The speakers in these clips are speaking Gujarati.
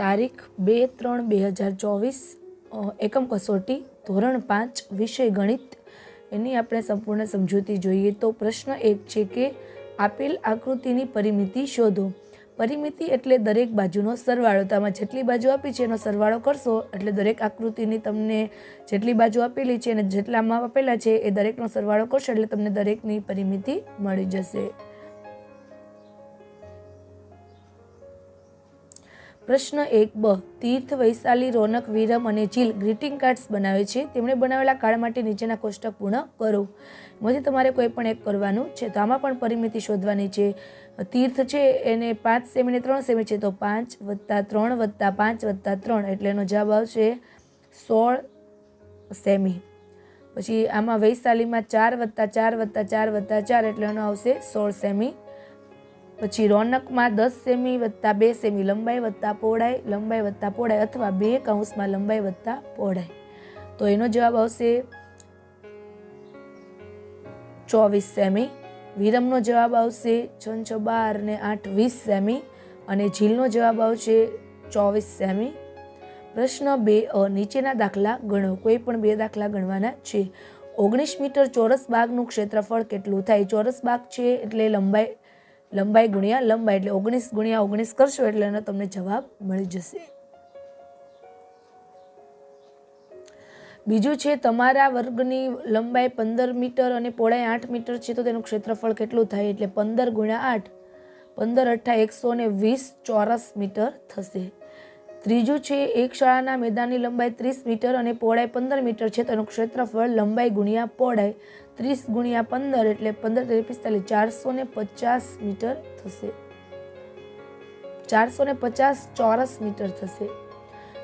તારીખ બે ત્રણ બે હજાર ચોવીસ એકમ કસોટી, ધોરણ પાંચ, વિષય ગણિત. એની આપણે સંપૂર્ણ સમજૂતી જોઈએ તો પ્રશ્ન એક છે કે આપેલ આકૃતિની પરિમિતિ શોધો. પરિમિતિ એટલે દરેક બાજુનો સરવાળો. તો જેટલી બાજુ આપી છે એનો સરવાળો કરશો, એટલે દરેક આકૃતિની તમને જેટલી બાજુ આપેલી છે અને જેટલામાં આપેલા છે એ દરેકનો સરવાળો કરશો, એટલે તમને દરેકની પરિમિતિ મળી જશે. પ્રશ્ન એક બ, તીર્થ, વૈશાલી, રોનક, વિરમ અને જીલ ગ્રીટિંગ કાર્ડ્સ બનાવે છે. તેમણે બનાવેલા કાર્ડ માટે નીચેના કોષ્ટક પૂર્ણ કરો. એમાંથી તમારે કોઈ પણ એક કરવાનું છે. તો આમાં પણ પરિમિતિ શોધવાની છે. તીર્થ છે એને પાંચ સેમી ને ત્રણ સેમી છે. તો પાંચ વત્તા ત્રણ વત્તા પાંચ વત્તા ત્રણ એટલે એનો જવાબ આવશે સોળ સેમી. પછી આમાં વૈશાલીમાં ચાર વત્તા ચાર વત્તા ચાર વત્તા ચાર એટલે એનો આવશે સોળ સેમી. પછી રોનકમાં દસ સેમી વત્તા બે સેમી લંબાઈ વત્તા પહોળાઈ, લંબાઈ વત્તા પહોળાઈ અથવા બે કૌંસમાં લંબાઈ વત્તા પહોળાઈ. તો એનો જવાબ આવશે ચોવીસ સેમી. વિરમનો જવાબ આવશે છ છ બાર ને આઠ વીસ સેમી અને ઝીલનો જવાબ આવશે ચોવીસ સેમી. પ્રશ્ન બે, અ, નીચેના દાખલા ગણો. કોઈ પણ બે દાખલા ગણવાના છે. ઓગણીસ મીટર ચોરસ બાગનું ક્ષેત્રફળ કેટલું થાય? ચોરસ બાગ છે એટલે લંબાઈ લંબાઈ ગુણ્યા લંબાઈ એટલે ઓગણીસ ગુણ્યા ઓગણીસ કરશો એટલે એનો તમને જવાબ મળી જશે. બીજું છે, તમારા વર્ગની લંબાઈ પંદર મીટર અને પહોળાઈ આઠ મીટર છે, તો તેનું ક્ષેત્રફળ કેટલું થાય? એટલે પંદર ગુણ્યા આઠ, પંદર અઠ્ઠા એકસો ને વીસ ચોરસ મીટર થશે. ત્રીજું છે, એક શાળાના મેદાનની લંબાઈ ત્રીસ મીટર અને પહોળાઈ પંદર મીટર છે, તેનું ક્ષેત્રફળ લંબાઈ ગુણ્યા પહોળાઈ ત્રીસ ગુણ્યા પંદર એટલે પંદર તેરી પિસ્તાલીસ, ચારસો ને પચાસ મીટર થશે. ચારસો ને પચાસ ચોરસ મીટર થશે.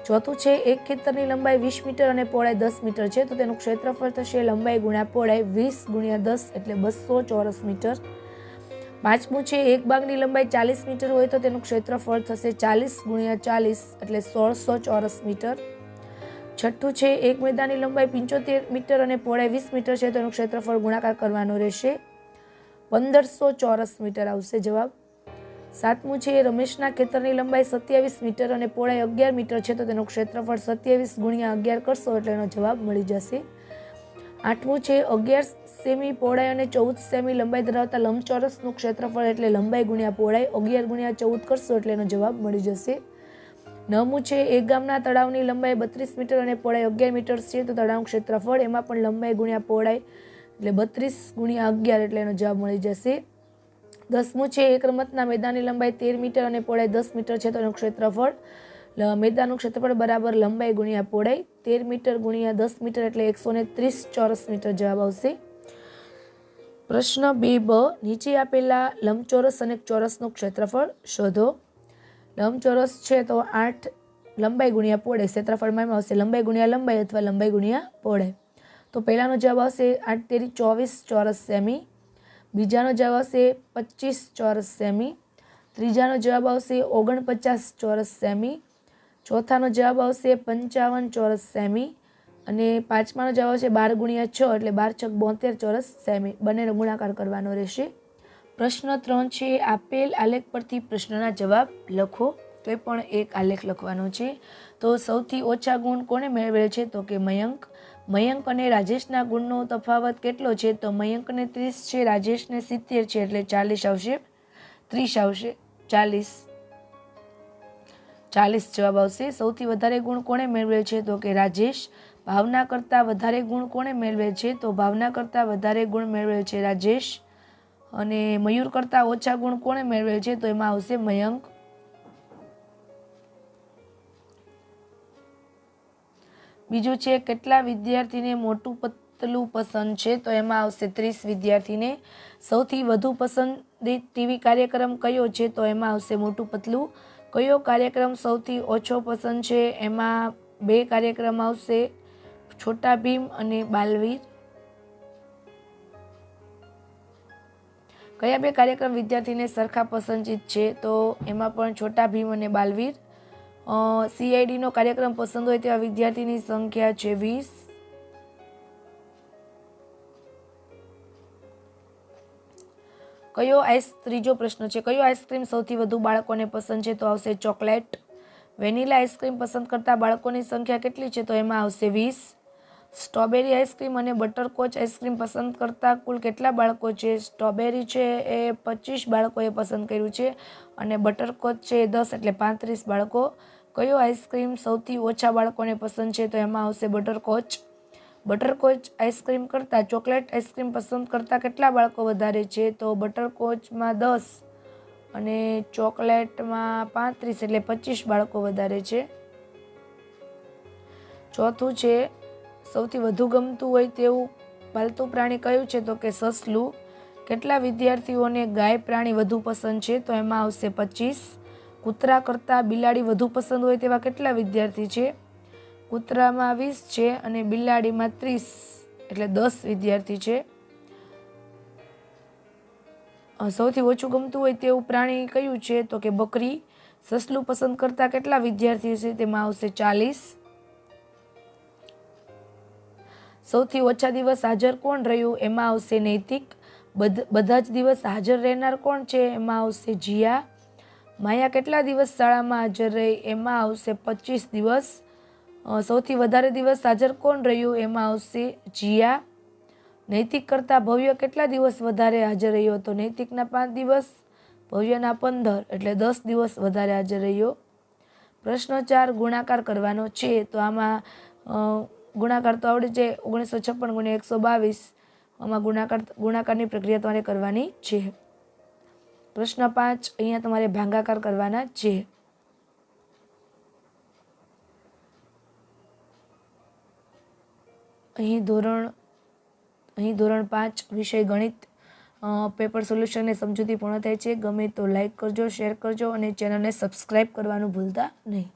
ચોથું છે, એક ખેતરની લંબાઈ વીસ મીટર અને પહોળાઈ દસ મીટર છે, તો તેનું ક્ષેત્રફળ થશે લંબાઈ ગુણ્યા પહોળાઈ વીસ ગુણ્યા દસ એટલે બસો ચોરસ મીટર પાંચમું છે, એક બાગની લંબાઈ ચાલીસ મીટર હોય તો તેનું ક્ષેત્રફળ થશે ચાલીસ ગુણ્યા ચાલીસ એટલે સોળસો ચોરસ મીટર. છઠ્ઠું છે, એક મેદાનની લંબાઈ પંચોતેર મીટર અને પહોળાઈ વીસ મીટર છે, તેનું ક્ષેત્રફળ ગુણાકાર કરવાનો રહેશે. પંદરસો ચોરસ મીટર આવશે જવાબ. સાતમું છે, રમેશના ખેતરની લંબાઈ સત્યાવીસ મીટર અને પહોળાઈ અગિયાર મીટર છે, તો તેનું ક્ષેત્રફળ સત્યાવીસ ગુણ્યા અગિયાર કરશો એટલે એનો જવાબ મળી જશે. આઠમું છે અગિયાર સેમી પહોળાઈ અને ચૌદ સેમી લંબાઈ ધરાવતા લંબચોરસનું ક્ષેત્રફળ એટલે લંબાઈ ગુણ્યા પહોળાઈ, અગિયાર ગુણ્યા ચૌદ કરશો એટલે એનો જવાબ મળી જશે. નવમું છે એક ગામના તળાવની લંબાઈ બત્રીસ મીટર અને પહોળાઈ અગિયાર મીટર છે તો તળાવનું ક્ષેત્રફળ એમાં પણ લંબાઈ ગુણ્યા પહોળાઈ એટલે બત્રીસ ગુણ્યા અગિયાર એટલે એનો જવાબ મળી જશે. દસમું છે એક રમતના મેદાનની લંબાઈ તેર મીટર અને પહોળાઈ દસ મીટર છે તો એનું ક્ષેત્રફળ મેદાનનું ક્ષેત્રફળ બરાબર લંબાઈ ગુણ્યા પહોળાઈ, તેર મીટર ગુણ્યા દસ મીટર એટલે એકસો ને ત્રીસ ચોરસ મીટર જવાબ આવશે. પ્રશ્ન બે બ, નીચે આપેલા લંબચોરસ અને ચોરસનું ક્ષેત્રફળ શોધો. લંબચોરસ છે તો આઠ લંબાઈ ગુણ્યા પહોળાઈ, ક્ષેત્રફળમાં એમાં આવશે લંબાઈ ગુણ્યા લંબાઈ અથવા લંબાઈ ગુણ્યા પહોળાઈ. તો પહેલાંનો જવાબ આવશે આઠ તેરી ચોવીસ ચોરસ સેમી, બીજાનો જવાબ આવશે પચીસ ચોરસ સેમી, ત્રીજાનો જવાબ આવશે ઓગણપચાસ ચોરસ સેમી ચોથાનો જવાબ આવશે પંચાવન ચોરસ સેમી અને પાંચમાનો જવાબ આવશે બાર ગુણ્યા છ એટલે બાર છક બોતેર ચોરસ સેમી. બંનેનો ગુણાકાર કરવાનો રહેશે. પ્રશ્ન ત્રણ છે, આપેલ આલેખ પરથી પ્રશ્નના જવાબ લખો. તો પણ એક આલેખ લખવાનો છે. તો સૌથી ઓછા ગુણ કોને મેળવેલ છે? તો કે મયંક. મયંક અને રાજેશના ગુણનો તફાવત કેટલો છે? તો મયંકને ત્રીસ છે, રાજેશને સિત્તેર છે એટલે ચાલીસ આવશે. ત્રીસ આવશે. ચાલીસ. ચાલીસ જવાબ આવશે. સૌથી વધારે ગુણ કોણે મેળવેલ છે? તો કે રાજેશ. ભાવના કરતાં વધારે ગુણ કોણે મેળવેલ છે? તો ભાવના કરતાં વધારે ગુણ મેળવેલ છે રાજેશ. અને મયુર કરતાં ઓછા ગુણ કોણે મેળવેલ છે? તો એમાં આવશે મયંક. બીજું છે, કેટલા વિદ્યાર્થીને મોટું પતલું પસંદ છે? તો એમાં આવશે ત્રીસ વિદ્યાર્થીને. સૌથી વધુ પસંદિત ટીવી કાર્યક્રમ કયો છે? તો એમાં આવશે મોટું પતલું કયો કાર્યક્રમ સૌથી ઓછો પસંદ છે? એમાં બે કાર્યક્રમ આવશે, છોટા ભીમ અને બાલવીર. કયા બે કાર્યક્રમ વિદ્યાર્થીને સરખા પસંદિત છે? તો એમાં પણ છોટા ભીમ અને બાલવીર. સીઆઈડીનો કાર્યક્રમ પસંદ હોય તેવા વિદ્યાર્થીની સંખ્યા છે વીસ. કયો આઈસ ત્રીજો પ્રશ્ન છે? કયો આઈસ્ક્રીમ સૌથી વધુ બાળકોને પસંદ છે? તો આવશે ચોકલેટ. વેનીલા આઈસ્ક્રીમ પસંદ કરતા બાળકોની સંખ્યા કેટલી છે? તો એમાં આવશે વીસ. સ્ટ્રોબેરી આઈસ્ક્રીમ અને બટરકોચ આઈસ્ક્રીમ પસંદ કરતા કુલ કેટલા બાળકો છે? સ્ટ્રોબેરી છે એ પચીસ બાળકોએ પસંદ કર્યું છે અને બટરકોચ છે એ દસ એટલે પાંત્રીસ બાળકો. કયો આઈસ્ક્રીમ સૌથી ઓછા બાળકોને પસંદ છે? તો એમાં આવશે બટરકોચ. બટરકોચ આઈસ્ક્રીમ કરતાં ચોકલેટ આઈસ્ક્રીમ પસંદ કરતાં કેટલા બાળકો વધારે છે? તો બટરકોચમાં દસ અને ચોકલેટમાં પાંત્રીસ એટલે પચીસ બાળકો વધારે છે. ચોથું છે, સૌથી વધુ ગમતું હોય તેવું પાલતુ પ્રાણી કયું છે? તો કે સસલું. કેટલા વિદ્યાર્થીઓને ગાય પ્રાણી વધુ પસંદ છે? તો એમાં આવશે પચીસ. કૂતરા કરતાં બિલાડી વધુ પસંદ હોય તેવા કેટલા વિદ્યાર્થી છે? કૂતરામાં વીસ છે અને બિલાડીમાં ત્રીસ. એટલે દસ વિદ્યાર્થી છે. સૌથી ઓછું ગમતું હોય તેવું પ્રાણી કયું છે? તો કે બકરી. સસલું પસંદ કરતા કેટલા વિદ્યાર્થીઓ છે? તેમાં આવશે ચાલીસ. સૌથી ઓછા દિવસ હાજર કોણ રહ્યું? એમાં આવશે નૈતિક. બધા જ દિવસ હાજર રહેનાર કોણ છે? એમાં આવશે જીયા. માયા કેટલા દિવસ શાળામાં હાજર રહી? એમાં આવશે પચીસ દિવસ. સૌથી વધારે દિવસ હાજર કોણ રહ્યું એમાં આવશે જીયા. નૈતિક કરતાં ભવ્ય કેટલા દિવસ વધારે હાજર રહ્યો તો નૈતિકના પાંચ દિવસ, ભવ્યના પંદર, એટલે દસ દિવસ વધારે હાજર રહ્યો. પ્રશ્ન ચાર, ગુણાકાર કરવાનો છે. તો આમાં ગુણાકાર તો આવડે છે, ઓગણીસો છપ્પન ગુણ્યા એકસો બાવીસ. આમાં ગુણાકાર, ગુણાકારની પ્રક્રિયા તમારે કરવાની છે. પ્રશ્ન પાંચ, અહીંયા તમારે ભાંગાકાર કરવાના છે. અહીં ધોરણ અહીં ધોરણ પાંચ વિષય ગણિત પેપર સોલ્યુશનને સમજૂતી પૂર્ણ થાય છે. ગમે તો લાઇક કરજો શેર કરજો અને ચેનલને સબસ્ક્રાઈબ કરવાનું ભૂલતા નહીં.